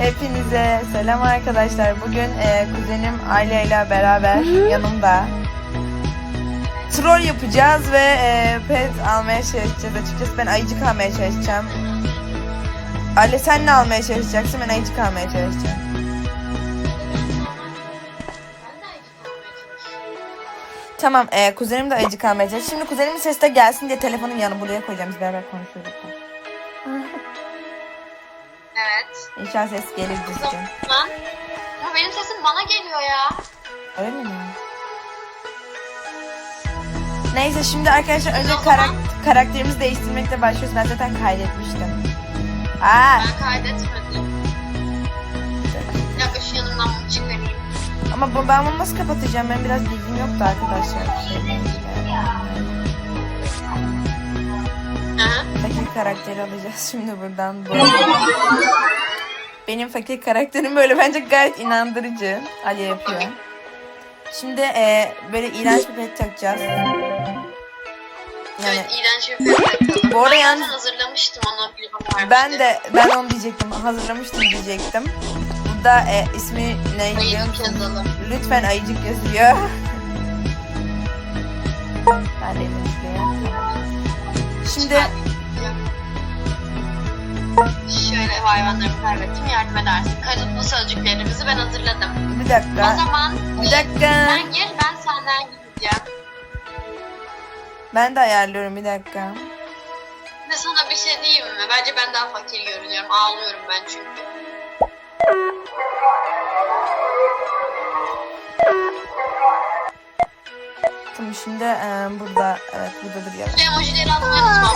Hepinize selam arkadaşlar. Bugün e, kuzenim Ayla ile beraber yanımda troll yapacağız ve e, pet almaya çalışacağız. Açıkçası ben ayıcık almaya çalışacağım. Ayla sen ne almaya çalışacaksın? Ben ayıcık almaya çalışacağım. Tamam, e, kuzenim de ayıcık almaya çalışacak. Şimdi kuzenimin sesi de gelsin diye telefonun yanı buraya koyacağım. Biz beraber konuşuyoruz. Evet. İnşallah ses gelir düzgün. Lan. Ama benim sesim bana geliyor ya. Öyle mi? Neyse şimdi arkadaşlar önce zaman- karak- karakterimizi değiştirmekle başlıyoruz. Ben zaten kaydetmiştim. Aa, Ben kaydetmedim. Bir dakika şu yanımdan bunu çıkarayım. ama bu, ben bunu nasıl kapatacağım? Ben biraz bilgim yoktu arkadaşlar. Hı hı. Fakir karakteri alacağız şimdi buradan. Bu. Benim fakir karakterim böyle bence gayet inandırıcı. Ali yapıyor. Şimdi e, böyle iğrenç bir pet takacağız. Yani Evet iğrenç bir pet takalım. Bu arada ben hazırlamıştım onu vermiştim. Ben de ben onu diyecektim. Hazırlamıştım diyecektim. Burada e, ismi ne Ayıcık yazalım. Lütfen ayıcık yazıyor. ben de. Şimdi Şöyle hayvanlarımı kaybettim yardım edersin. Kalıplı sözcüklerimizi ben hazırladım. bir O dakika. zaman Bir dakika. sen gir ben senden gideceğim. Ben de ayarlıyorum bir dakika. Ve sana bir şey diyeyim mi? Bence ben daha fakir görünüyorum. Ağlıyorum ben çünkü. Tamam şimdi e, burada evet burada duruyor. Şu emojileri atmayı unutma.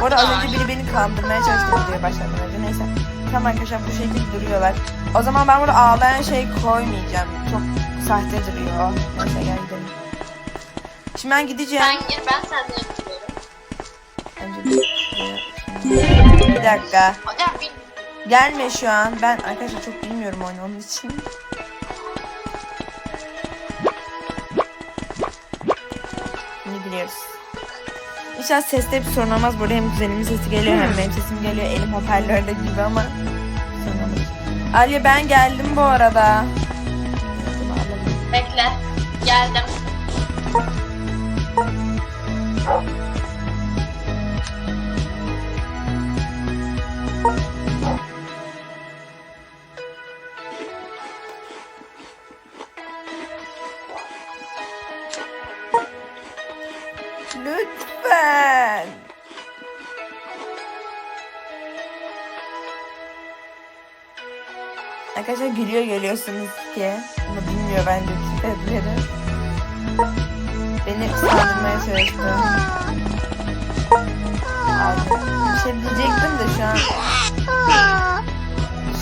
Bu, arada az önce biri beni kandırmaya çalıştı videoya başlamadan önce. Neyse. Tamam arkadaşlar bu şekilde duruyorlar. O zaman ben burada ağlayan şey koymayacağım. Çok sahte duruyor. Neyse gel gidelim. Şimdi ben gideceğim. Sen gir ben senden gidiyorum. Önce bir, bir dakika. Gelme şu an. Ben arkadaşlar çok bilmiyorum oyunu onun için. Şimdi biliyoruz. İnşallah seste bir sorun olmaz. Burada hem kuzenimin sesi geliyor hem benim sesim geliyor. Elim hoparlörde gibi ama sorun olmaz. Alya ben geldim bu arada. bekle. Geldim. Arkadaşlar gülüyor geliyorsunuz ki. Ama bilmiyor bence tipleri. Beni saldırmaya çalıştı. Abi, bir şey diyecektim de şu an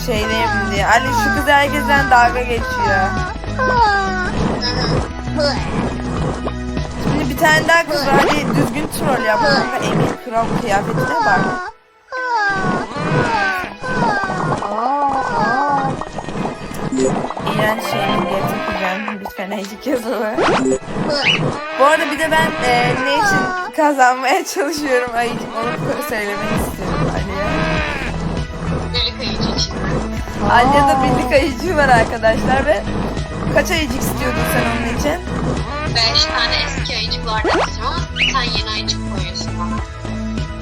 şeydeyim diye. Ali şu kız herkesten dalga geçiyor. Şimdi bir tane daha kız var. Hadi düzgün troll yap. Kanka Emir Kral kıyafetine bak. Eşlik yazılı. Bu arada bir de ben e, ne için kazanmaya çalışıyorum Ayıcım onu söylemek istiyorum Ali'ye. Birlik ayıcı için. Alya'da birlik ayıcı var arkadaşlar ve kaç ayıcık istiyordun sen onun için? Beş tane eski ayıcıklardan diyeceğim ama sen yeni ayıcık koyuyorsun bana.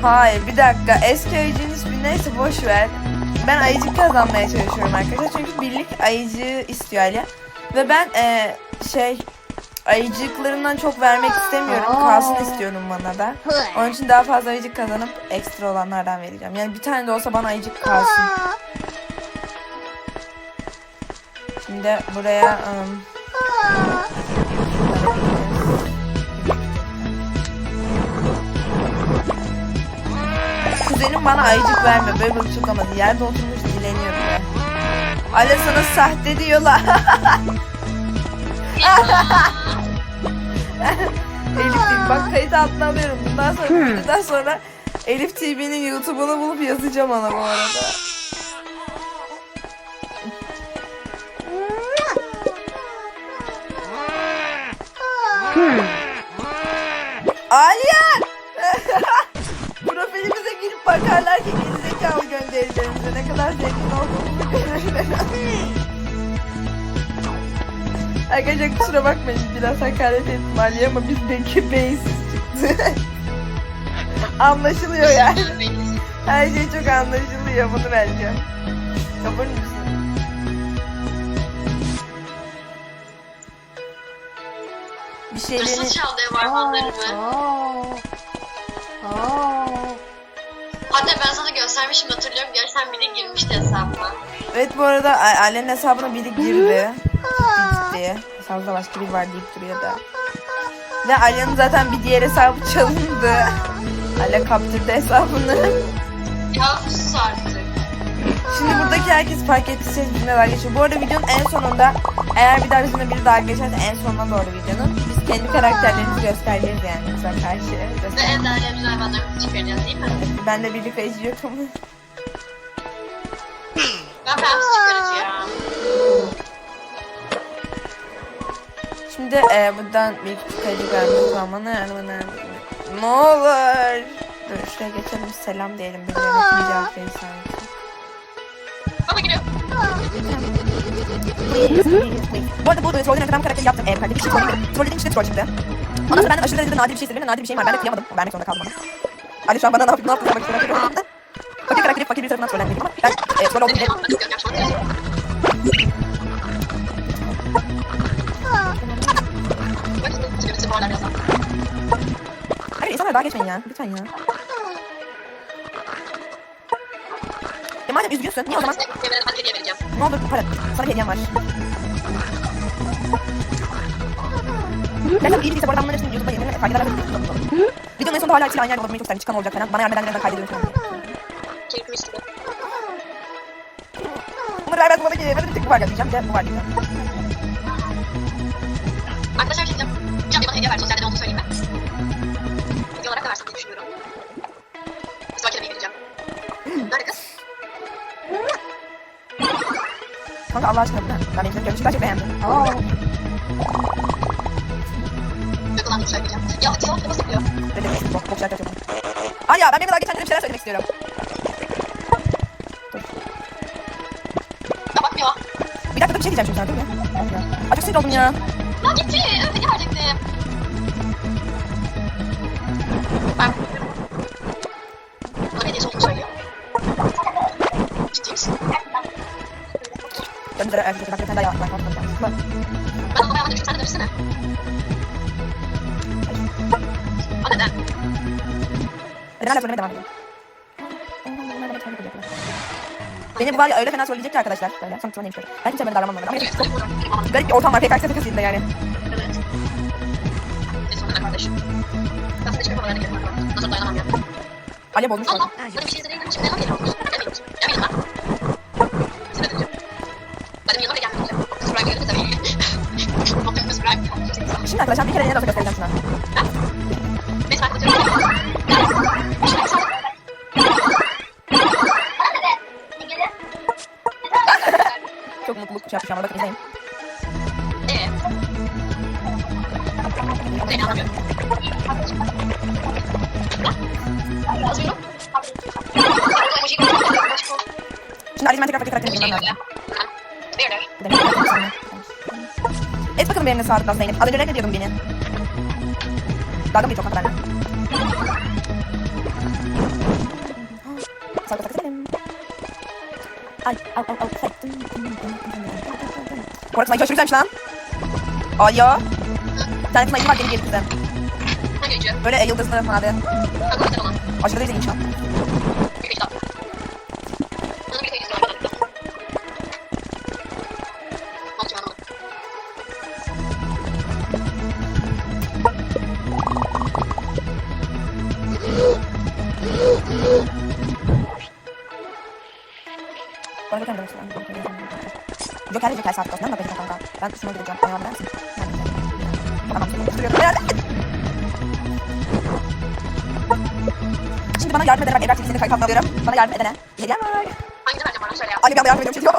Hayır bir dakika eski ayıcının ismi neyse boş ver. Ben ayıcık kazanmaya çalışıyorum arkadaşlar çünkü birlik ayıcı istiyor Alya. Ve ben e, şey ayıcıklarından çok vermek istemiyorum. Kalsın istiyorum bana da. Onun için daha fazla ayıcık kazanıp ekstra olanlardan vereceğim. Yani bir tane de olsa bana ayıcık kalsın. Şimdi buraya ım, Kuzenim bana ayıcık verme. Böyle bakacak ama yerde oturmuş dileniyor bile. Ale sana sahte diyorlar. Elif TV bak kayıt altına alıyorum. Bundan sonra bundan sonra Elif TV'nin YouTube'unu bulup yazacağım ona bu arada. Hayır! Profilimize girip bakarlar ki gerizekalı gönderilerimize ne kadar zengin olduğumuzu görürler. Arkadaşlar kusura bakmayın biraz hakaret ettim Ali'ye ama bizdeki beyinsiz çıktı. Anlaşılıyor yani. Her şey çok anlaşılıyor bunu vereceğim. Kabul müsün? Bir şeylerini... Hırsız çaldı ev hayvanlarımı. Hatta ben sana göstermişim hatırlıyorum. Görsen biri girmişti hesabıma. Evet bu arada Ali'nin hesabına biri girdi. Gitti. Hesabında başka biri var deyip duruyor da. Ve Ali'nin zaten bir diğer hesabı çalındı. Ali kaptırdı hesabını. Ya sus artık. Şimdi buradaki herkes fark ettiyseniz bizimle dalga geçiyor. Bu arada videonun en sonunda eğer bir daha bizimle biri dalga geçerse en sonuna doğru videonun biz kendi karakterlerimizi göstereceğiz yani kıza karşı. Ve özel hayvanlarımızı çıkaracağız değil mi? Ben de birlikte ama. Ben pemsiz çıkaracağım. Şimdi e, buradan bir küçük ayıcı vermiş zamanı ne olur. Dur şuraya geçelim selam diyelim birilerine kim cevap verir sanki. Bana giriyor. Bu arada bu trollden önce ben karakteri yaptım. Eee karakteri bir şey trollledim. Trollediğim için de troll çıktı. Ondan sonra benden aşırı derecede nadir bir şey istedim nadir bir şey var. Ben de kıyamadım. Vermek zorunda kaldım ona. Ali şu an bana ne yapayım ne yaptın demek zorunda kaldım. Fakir karakteri fakir bir tarafından trollendim ama ben e, troll olduğum bile oralar yazan. Hayır insanlara daha geçmeyin ya. Lütfen ya. E madem üzgünsün niye o zaman Hadi hediye vereceğim. ne olur para sana bir hediyem var. Gerçekten iyi değilse bu arada ben bunların hepsini YouTube'da yayınlarım. Faydalar da Videonun en sonunda hala hepsiyle aynı yerde olmayı çok isterim. Çıkan olacak falan. Bana yardım edenlerden kaydediyorum falan. Keyifli mis gibi. Bunları vermez bana ki. Ben de bir tek bu var diyeceğim. Bir de bu var diyeceğim. Kanka Allah aşkına ne? Ben benim görmüşüm gerçekten beğendim. Duygulandım söyleyeceğim. Ya hadi salak nasıl yapıyor? Dedim bok bok şarkı. Ay ya ben bir daha geçen bir şeyler söylemek istiyorum. Ya bakmıyor. Bir dakika dur, bir şey diyeceğim şimdi sana dur ya. Ay çok sinir oldum ya. Lan gitti. Hediye verecektim. Ben... Ben de erkek bak bir tane daha yapmak lazım. Bak. Ben onu hayvanla düştüm. Sen de düşsene. O neden? Hadi hala söylemeye devam edelim. Beni bu var ya öyle fena söyleyecek ki arkadaşlar. Böyle sonra neymiş böyle. Ben kimse davranmam böyle. Ama garip bir ortam var. PKX takasıydı yani. Evet. Sonunda kardeşim. Ben sana hiçbir konularına girmem. Nasıl dayanamam ya. Ali bozmuş Allah! Böyle bir şey izlediğimde şimdi neden geliyor? Şimdi arkadaşlar bir kere nasıl göstereceğim şuna. Çok mutluluk şey yapmış ama bakın izleyin. Eee? Seni anlamıyorum. Şimdi Ali'nin ben tekrar fakir karakterini bilmem lazım. Benimle sağlıkla Zeynep. Az önce reddediyordun beni. Dalga mı geçiyor kanka benimle? Sağlıkla sakız benim. Ay, al, al, al. Arada sniper aşırı güzelmiş lan. Ay ya. Bir tane sniper var bizden. Hangi gücü? Böyle yıldızlı olan? Aşırı da güzelmiş Joker Joker saat basından bakacağım kanka. Ben şuna gideceğim. Ayağım der misin? Tamam. Şimdi bana yardım ederek Ebrar TV'sini kayıt altına alıyorum. Bana yardım edene. Hediyem var. Hangi vereceğim bana söyle ya. Ali bir anda yardım ediyorum çünkü olmasın.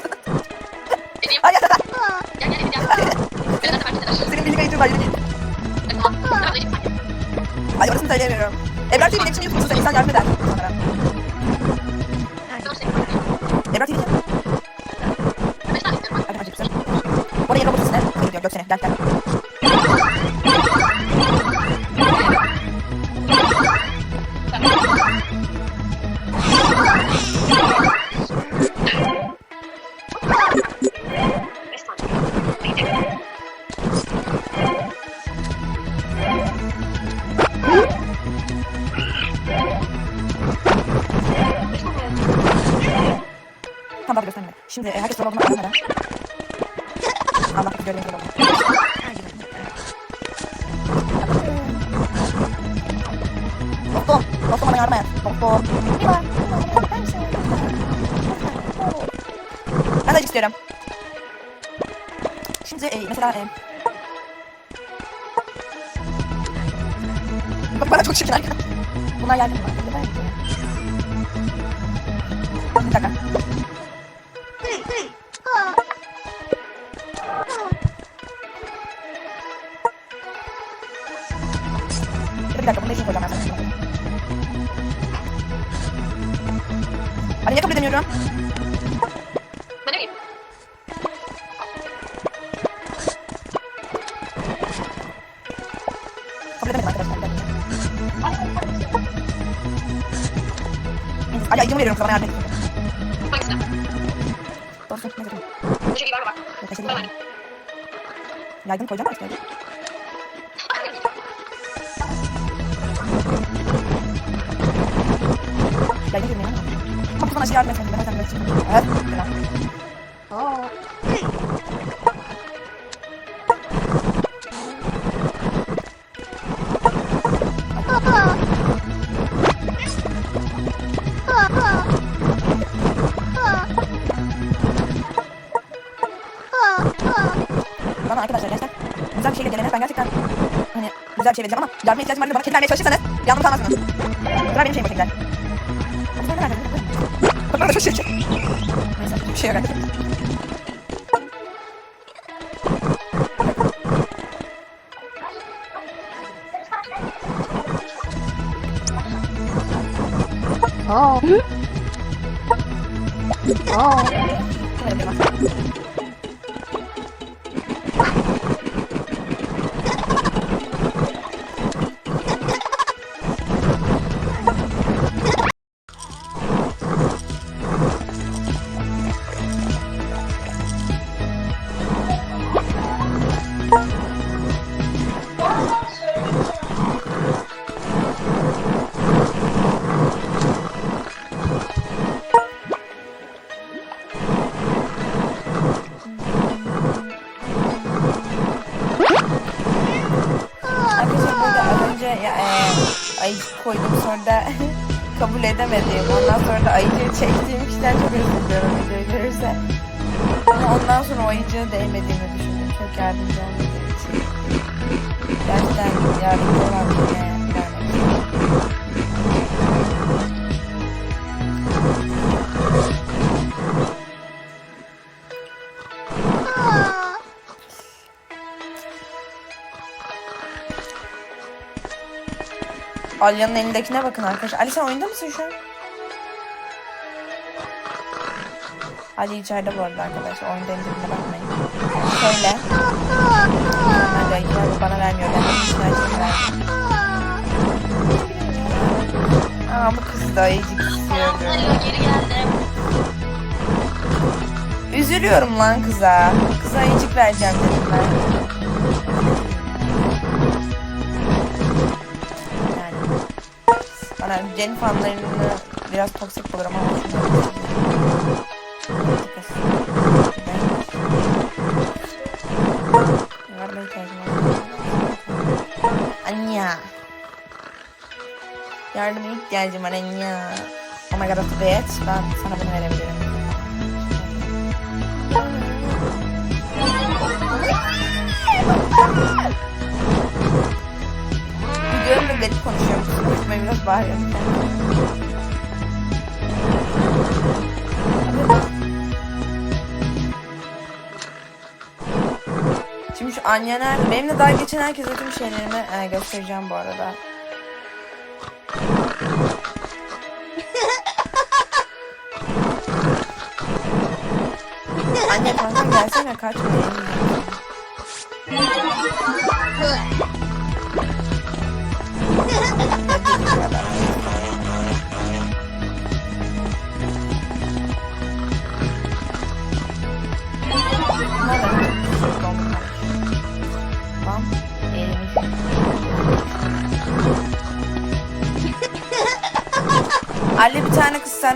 De istiyorum. Şimdi e, mesela e, Bak bana çok çirkin arkadaş. Bunlar yardım mı? Bir dakika. Bir dakika bunu da işin koyacağım ben sana. Hadi niye kabul edemiyorum? Ali ayıcımı veriyorum sana bana yardım et. Doğrusu ne teşekkür Ben ederim. Yaygın koyacağım artık. yaygın. Yaygın girmeyin ama. Sana şey yardım etmedim. Ben zaten böyle çıkıyorum. Evet. Selam. Ben gerçekten hani güzel bir şey vereceğim ama yardıma ihtiyacım var. Bana kedi vermeye çalışırsanız yandım kalmazsınız. Bunlar benim şeyim başındakiler. Bana da şu şey. Neyse bir şey yok. Şöyle bir edemedim. Ondan sonra da ayıcığı çektiğim kişiden çok özür diliyorum videoyu görürse. Ama ondan sonra o ayıcığı değmediğimi düşündüm. Çok yardımcı olmadığı için. Gerçekten yardımcı olan Alya'nın elindekine bakın arkadaşlar. Ali sen oyunda mısın şu an? Ali içeride bu arada arkadaşlar. Oyunda elindekine bakmayın. Şöyle. Hadi ayıcılar bana vermiyor. Ben de için vermiyor. Aa bu kız da istiyordu. Selamlar. Geri geldim. Üzülüyorum lan kıza. Kıza ayıcık vereceğim dedim ben. Bana Jen fanlarını biraz toksik bulurum ama. Anya. Yardıma ihtiyacım var Anya. Oh my god, that's bitch. Ben sana bunu verebilirim. Videomda garip konuşuyorum. Kusura biraz bağırıyorum. Şimdi şu anneler, benimle daha geçen herkese tüm şeylerimi e, göstereceğim bu arada. Anne kankam gelsene kaçma.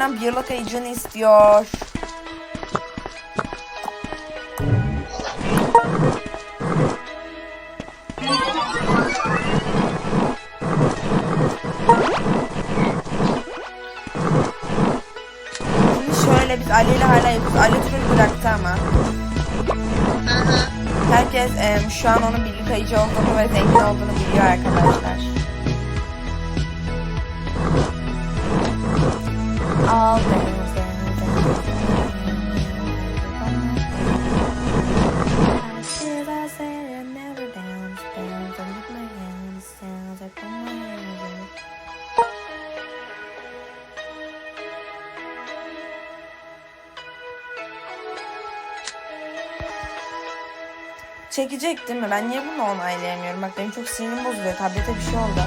Tane kız senden bir yıllık ayıcını istiyor. Şimdi şöyle biz Ali ile hala yapıyoruz. Ali troll bıraktı ama. Herkes em, şu an onun birlik ayıcı olduğunu ve zengin olduğunu biliyor arkadaşlar. Hands. Çekecek değil mi? Ben niye bunu onaylayamıyorum? Bak benim çok sinirim bozuluyor. Tablete bir şey oldu.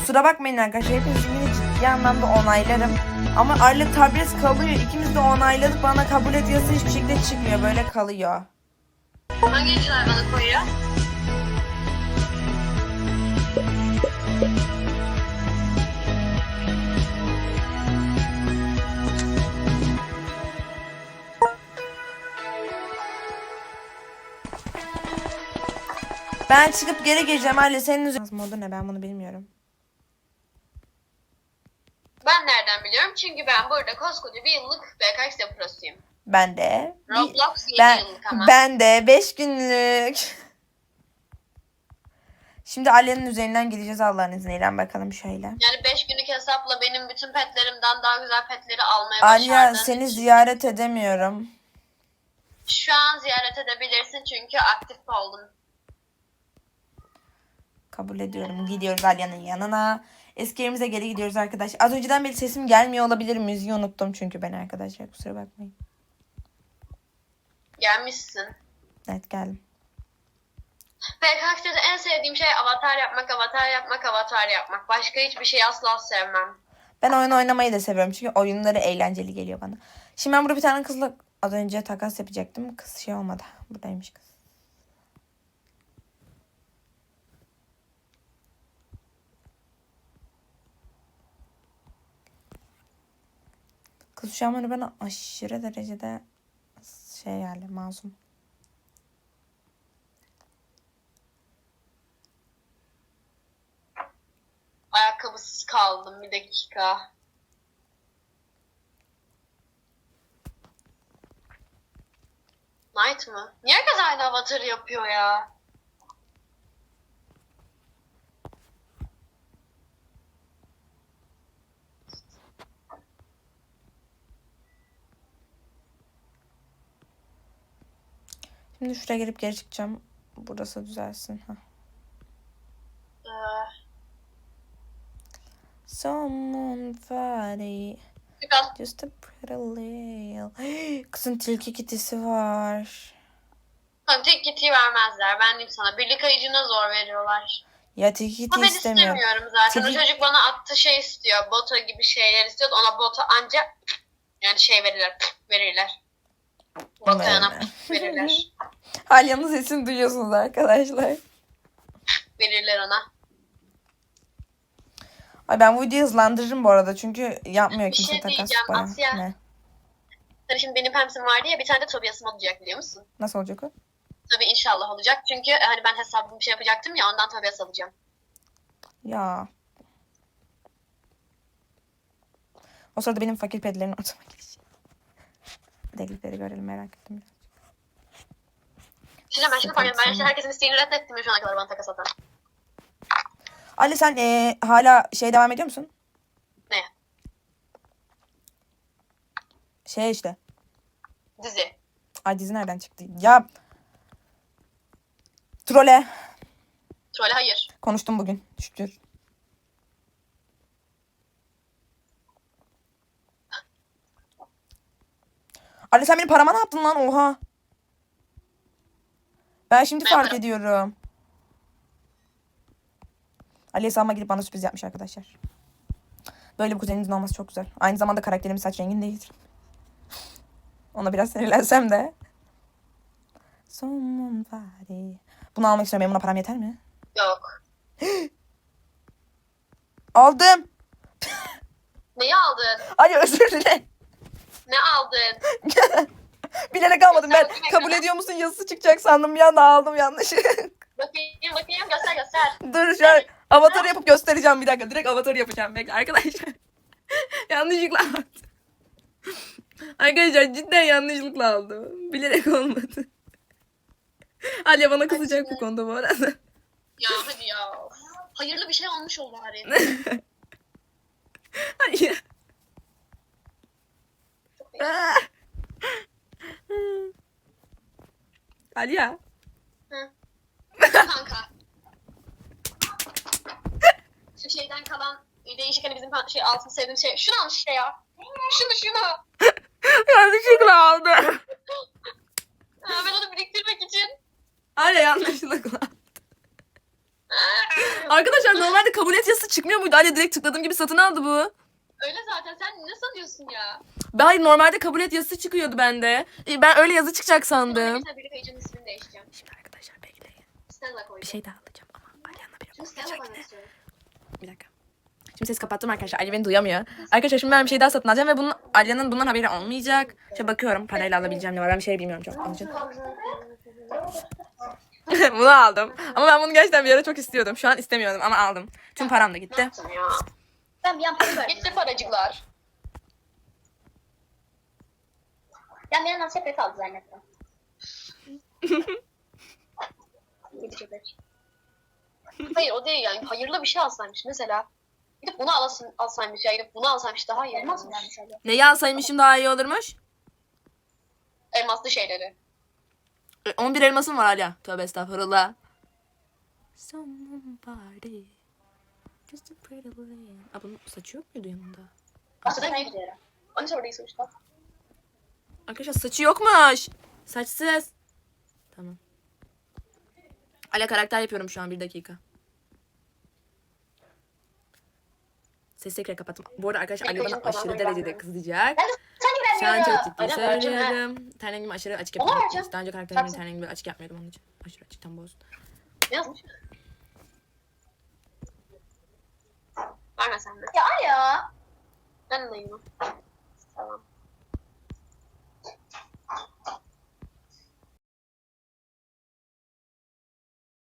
Kusura bakmayın arkadaşlar. Hepiniz yine ciddi anlamda onaylarım. Ama Arle tablet kalıyor. İkimiz de onayladık. Bana kabul et yazısı hiçbir şekilde çıkmıyor. Böyle kalıyor. Hangi işler bana koyuyor? Ben çıkıp geri geleceğim Arle. Senin üzerine... Modu ne? Ben bunu bilmiyorum. Ben nereden biliyorum? Çünkü ben burada koskoca bir yıllık BKX prosuyum. Ben de. Roblox 7 Ben, yıllık ama. ben de 5 günlük. Şimdi Ali'nin üzerinden gideceğiz Allah'ın izniyle. Bakalım şöyle. Yani 5 günlük hesapla benim bütün petlerimden daha güzel petleri almaya başardın. seni ziyaret edemiyorum. Şu an ziyaret edebilirsin çünkü aktif oldun. Kabul ediyorum. Gidiyoruz Alya'nın yanına. Eski yerimize geri gidiyoruz arkadaşlar. Az önceden beri sesim gelmiyor olabilir. Müziği unuttum çünkü ben arkadaşlar. Kusura bakmayın. Gelmişsin. Evet geldim. PKX'de en sevdiğim şey avatar yapmak, avatar yapmak, avatar yapmak. Başka hiçbir şey asla sevmem. Ben oyun oynamayı da seviyorum. Çünkü oyunları eğlenceli geliyor bana. Şimdi ben burada bir tane kızla az önce takas yapacaktım. Kız şey olmadı. Buradaymış kız. Kız böyle bana aşırı derecede şey yani masum. Ayakkabısız kaldım bir dakika. Night mı? Niye herkes aynı avatarı yapıyor ya? Şimdi şuraya girip geri çıkacağım. Burası düzelsin. Heh. Ee, Somebody biraz just a pretty little. Kızın tilki kitisi var. Tabii tek kitiyi vermezler. Ben diyeyim sana. Birlik ayıcına zor veriyorlar. Ya tilki kiti Ama ben istemiyorum. istemiyorum zaten. Tilki- O çocuk bana attığı şey istiyor. Bota gibi şeyler istiyor. Ona bota ancak yani şey verirler. Verirler. Verme. verirler. Alya'nın sesini duyuyorsunuz arkadaşlar. verirler ona. Ay ben bu videoyu hızlandırırım bu arada çünkü yapmıyor kimse şey takas bana. Asya. Ne? Hani şimdi benim Pams'im vardı ya bir tane de Tobias'ım olacak biliyor musun? Nasıl olacak o? Tabii inşallah olacak. Çünkü e, hani ben hesabımı bir şey yapacaktım ya ondan Tobias alacağım. Ya. O sırada benim fakir pedilerin ortama gelişi. Teklifleri görelim merak ettim. Şimdi ben şimdi fark Ben işte herkesin isteğini reddettim şu ana kadar bana takas atan. Ali sen eee, hala şey devam ediyor musun? Ne? Şey işte. Dizi. Ay dizi nereden çıktı? Ya. Trole. Troll hayır. Konuştum bugün. Şükür. Ali sen benim parama ne yaptın lan? Oha. Ben şimdi fark ediyorum. Ali hesabıma gidip bana sürpriz yapmış arkadaşlar. Böyle bir kuzeninizin olması çok güzel. Aynı zamanda karakterimin saç rengin değildir. Ona biraz sinirlensem de. Somebody. Bunu almak istiyorum. Benim buna param yeter mi? Yok. Aldım. Neyi aldın? Ali özür dilerim. Ne aldın? Bilerek almadım. Ben Göster bakayım kabul ekrana. ediyor musun yazısı çıkacak sandım. Bir anda aldım yanlış. Bakayım bakayım göster göster. Dur şu an avatarı yapıp göstereceğim bir dakika. Direkt avatarı yapacağım. Bekle arkadaşlar. yanlışlıkla aldım. Arkadaşlar cidden yanlışlıkla aldım. Bilerek olmadı. Alya bana kızacak bu konuda bu arada. Ya hadi ya. Hayırlı bir şey olmuş ol bari. Hayır. Çok iyi. Alya. Hı. Kanka. Şu şeyden kalan değişik hani bizim şey altın sevdiğim şey. Şunu al işte ya. Şunu şunu. yanlışlıkla aldım. Ha, ben onu biriktirmek için. Alya yanlışlıkla. Arkadaşlar normalde kabul et yazısı çıkmıyor muydu? Alya direkt tıkladığım gibi satın aldı bu. Öyle zaten sen ne sanıyorsun ya? Ben normalde kabul et yazısı çıkıyordu bende. E, Ben öyle yazı çıkacak sandım. Bir şey daha alacağım ama Alya'nla bir. Bir dakika. Şimdi ses kapattım arkadaşlar. Ali beni duyamıyor. Arkadaşlar şimdi ben bir şey daha satın alacağım ve bunun Alya'nın bundan haberi olmayacak. İşte bakıyorum parayla alabileceğim ne var. Ben bir şey bilmiyorum çok. İçin. bunu aldım. Ama ben bunu gerçekten bir ara çok istiyordum. Şu an istemiyordum ama aldım. Tüm param da Ne gitti. yaptın ya? Ben bir para verdim. Gitti paracıklar. Ben bir yandan sepet aldı zannettim. Gidecekler. Hayır o değil yani. Hayırlı bir şey alsaymış mesela. Gidip bunu alasın, alsaymış ya. Gidip bunu alsaymış daha iyi. Elmas mı vermiş öyle? Neyi alsaymışım daha iyi olurmuş? Elmaslı şeyleri. E, 11 elmasım var hala. Tövbe estağfurullah. Somebody. Just a pretty lane. Aa, bunun saçı yok muydu yanında? Aslında ne gidiyorum? Onu soruyu sonuçta. Arkadaşlar saçı yokmuş. Saçsız. Tamam. Ala karakter yapıyorum şu an bir dakika. Sesi tekrar kapattım. Bu arada arkadaşlar Ali bana aşırı derecede sen Şu an çok ciddi söylüyorum. Ten rengimi aşırı açık yapıyorum. Daha önce karakterimin Tabii. ten rengimi açık yapmıyordum onun için. Aşırı açıktan bozdum. Yazmış? Verme sen de. Ya ya. Ben alayım onu.